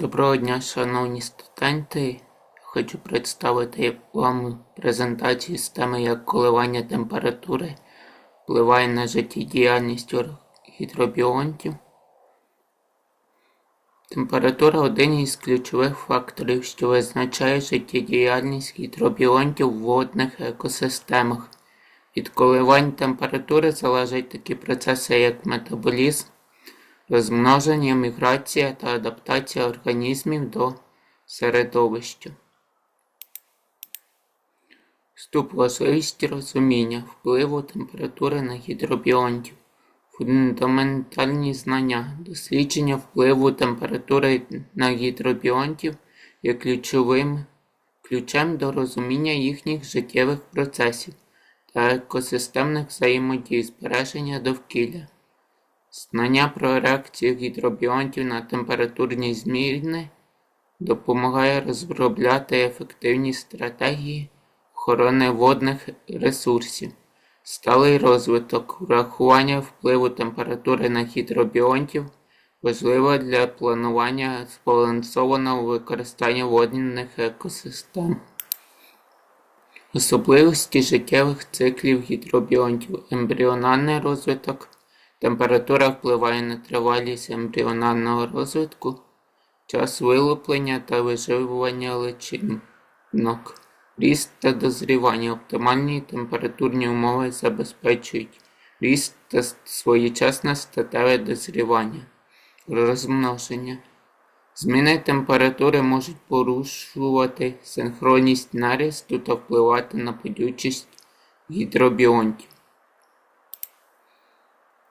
Доброго дня, шановні студенти. Хочу представити вам презентацію з теми, як коливання температури впливає на життєдіяльність гідробіонтів. Температура один із ключових факторів, що визначає життєдіяльність гідробіонтів в водних екосистемах. Від коливань температури залежать такі процеси, як метаболізм розмноження, міграція та адаптація організмів до середовища. Вступ важливість розуміння впливу температури на гідробіонтів. Фундаментальні знання. Дослідження впливу температури на гідробіонтів є ключовим ключем до розуміння їхніх життєвих процесів та екосистемних взаємодій збереження довкілля. Знання про реакцію гідробіонтів на температурні зміни допомагає розробляти ефективні стратегії охорони водних ресурсів, сталий розвиток, врахування впливу температури на гідробіонтів важливо для планування збалансованого використання водних екосистем. Особливості життєвих циклів гідробіонтів, ембріональний розвиток. Температура впливає на тривалість ембріонального розвитку, час вилуплення та виживування личинок, ріст та дозрівання. Оптимальні температурні умови забезпечують ріст та своєчасне статеве дозрівання, розмноження. Зміни температури можуть порушувати синхронність нарісту та впливати на падючість гідробіонтів.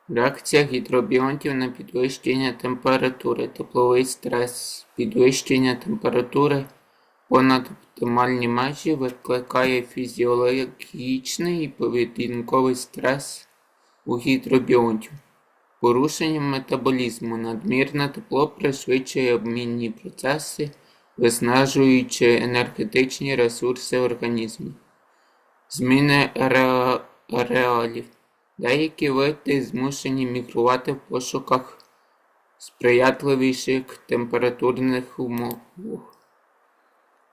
Реакція гідробіонтів на підвищення температури, тепловий стрес, підвищення температури понад оптимальні межі викликає фізіологічний і поведінковий стрес у гідробіонтів. Порушення метаболізму надмірне тепло пришвидшує обмінні процеси, виснажуючи енергетичні ресурси організму. Зміни ареалів. Деякі види змушені мігрувати в пошуках сприятливіших температурних умов.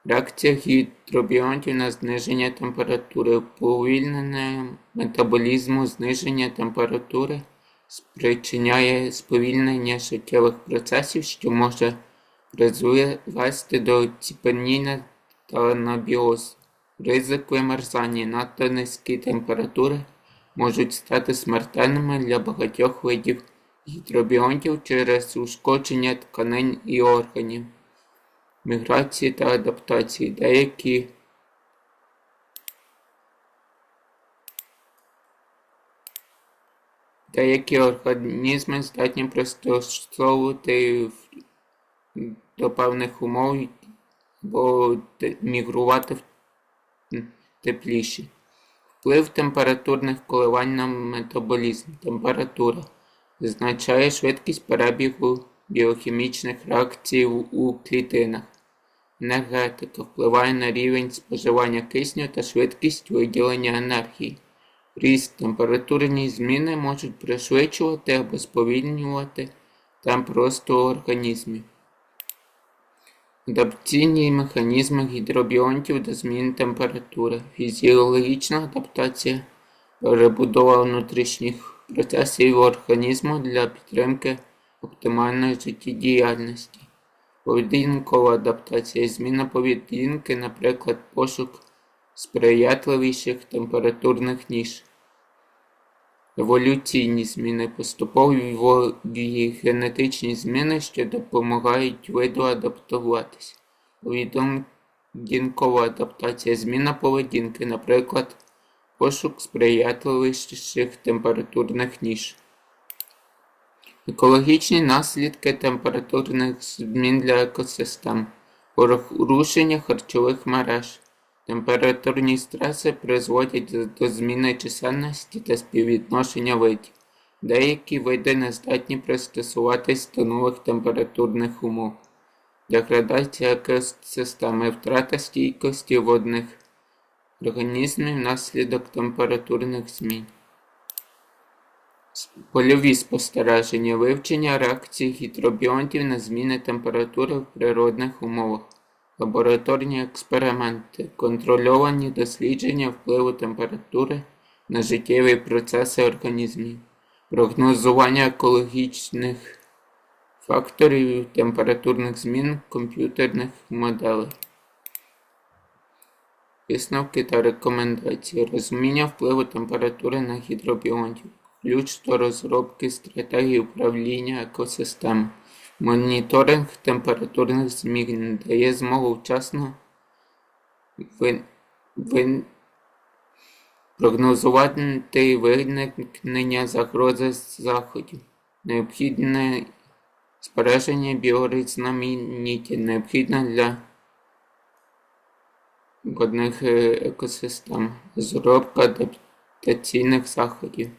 Реакція гідробіонтів на зниження температури, уповільнення метаболізму, зниження температури спричиняє сповільнення життєвих процесів, що може призвести до оціпеніння та анабіозу. Ризик вимерзання надто низькі температури можуть стати смертельними для багатьох видів гідробіонтів через ушкодження тканин і органів, міграції та адаптації. Деякі Деякі організми здатні пристосовувати до певних умов або мігрувати в тепліші. Вплив температурних коливань на метаболізм. Температура визначає швидкість перебігу біохімічних реакцій у клітинах. Енергетика впливає на рівень споживання кисню та швидкість виділення енергії. Ріст температурні зміни можуть пришвидшувати або сповільнювати темп росту організмів. Адаптаційні механізми гідробіонтів до змін температури, фізіологічна адаптація, перебудова внутрішніх процесів організму для підтримки оптимальної життєдіяльності, поведінкова адаптація, зміна поведінки, наприклад, пошук сприятливіших температурних ніж. Еволюційні зміни поступові генетичні зміни, що допомагають виду адаптуватися. Поведінкова адаптація зміна поведінки, наприклад, пошук сприятливіших температурних ніж. Екологічні наслідки температурних змін для екосистем, порушення харчових мереж. Температурні стреси призводять до зміни чисельності та співвідношення видів. Деякі види не здатні пристосуватись до нових температурних умов. Деградація екосистеми, втрата стійкості водних організмів внаслідок температурних змін. Польові спостереження, вивчення реакцій гідробіонтів на зміни температури в природних умовах, лабораторні експерименти, контрольовані дослідження впливу температури на життєві процеси організмів, прогнозування екологічних факторів температурних змін комп'ютерних моделей. Висновки та рекомендації. Розуміння впливу температури на гідробіонтів. Ключ до розробки стратегії управління екосистем. Моніторинг температурних змін дає змогу вчасно прогнозувати виникнення загрози заходів. Необхідне збереження біорізноманіття необхідне для водних екосистем, розробка адаптаційних заходів.